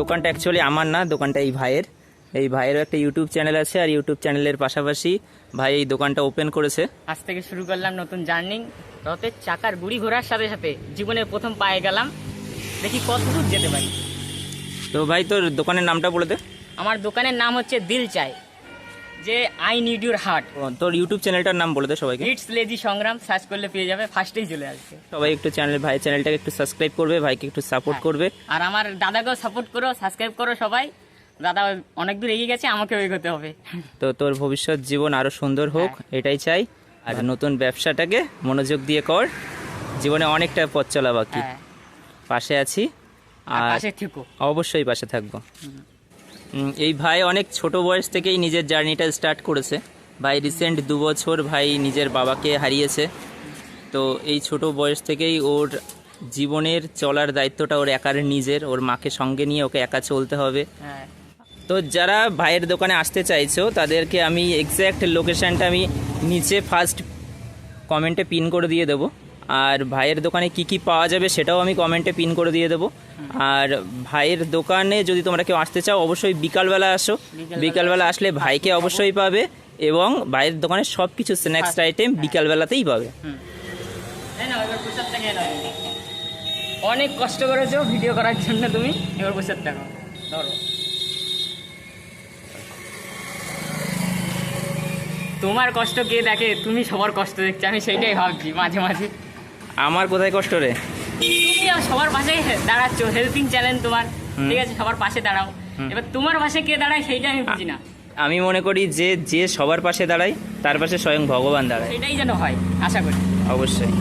দোকানটা অ্যাকচুয়ালি আমার না দোকানটা এই ভাইয়ের। এই ভাইয়েরও একটা ইউটিউব চ্যানেল আছে আর ইউটিউব চ্যানেলের পাশাপাশি ভাই এই দোকানটা ওপেন করেছে। আজ থেকে শুরু করলাম নতুন জার্নি রথের চাকার গুড়ি ঘোরার সাথে সাথে জীবনের প্রথম পায়ে গেলাম। দেখি কত দূর যেতে পারি। তো ভাই তোর দোকানের নামটা বলে দে। আমার দোকানের নাম হচ্ছে দিল চাই যে আই নিড ইউর হার্ট। তোর ইউটিউব চ্যানেলটার নাম বলে দে সবাইকে। ইটস লেজি সংগ্রাম সার্চ করলে পেয়ে যাবে ফার্স্টেই চলে আসবে। সবাই একটু চ্যানেল ভাই চ্যানেলটাকে একটু সাবস্ক্রাইব করবে ভাইকে একটু সাপোর্ট হ্যাঁ। করবে। আর আমার দাদাকেও সাপোর্ট করো সাবস্ক্রাইব করো সবাই। দাদা অনেক দূর এগিয়ে গেছে আমাকেও এগোতে হবে। তো তোর ভবিষ্যৎ জীবন আরও সুন্দর হোক এটাই চাই। আর নতুন ব্যবসাটাকে মনোযোগ দিয়ে কর। জীবনে অনেকটা পথ চলা বাকি। হ্যাঁ। পাশে আছি। আর আর পাশে থেকো। অবশ্যই পাশে থাকব। এই ভাই অনেক ছোট বয়স থেকেই নিজের জার্নিটা স্টার্ট করেছে। ভাই রিসেন্ট দু বছর ভাই নিজের বাবাকে হারিয়েছে। তো এই ছোট বয়স থেকেই ওর জীবনের চলার দায়িত্বটা ওর একার নিজের ওর মাকে সঙ্গে নিয়ে ওকে একা চলতে হবে। হ্যাঁ। তো যারা ভাইয়ের দোকানে আসতে চাইছো তাদেরকে আমি এক্স্যাক্ট লোকেশানটা আমি নিচে ফার্স্ট কমেন্টে পিন করে দিয়ে দেবো। আর ভাইয়ের দোকানে কি কি পাওয়া যাবে সেটাও আমি কমেন্টে পিন করে দিয়ে দেবো। আর ভাইয়ের দোকানে যদি তোমরা কেউ আসতে চাও অবশ্যই বিকালবেলা আসো। বিকালবেলা আসলে ভাইকে অবশ্যই পাবে এবং ভাইয়ের দোকানে সব কিছু স্ন্যাক্স আইটেম বিকালবেলাতেই পাবে। অনেক কষ্ট করেছ ভিডিও করার জন্য তুমি। এবার প্রসাদ দেখো ধরো। তোমার কষ্ট কে দেখে তুমি সবার কষ্ট দেখছ আমি সেইটাই ভাবছি মাঝে মাঝে। আমার কোথায় কষ্ট রে? সবার পাশে দাঁড়াচ্ছ হেল্পিং চ্যানেল তোমার। ঠিক আছে সবার পাশে দাঁড়াও। এবার তোমার পাশে কে দাঁড়ায় সেইটা আমি বুঝি না। আমি মনে করি যে যে সবার পাশে দাঁড়ায় তার পাশে স্বয়ং ভগবান দাঁড়ায়। সেটাই যেন হয় আশা করি। অবশ্যই।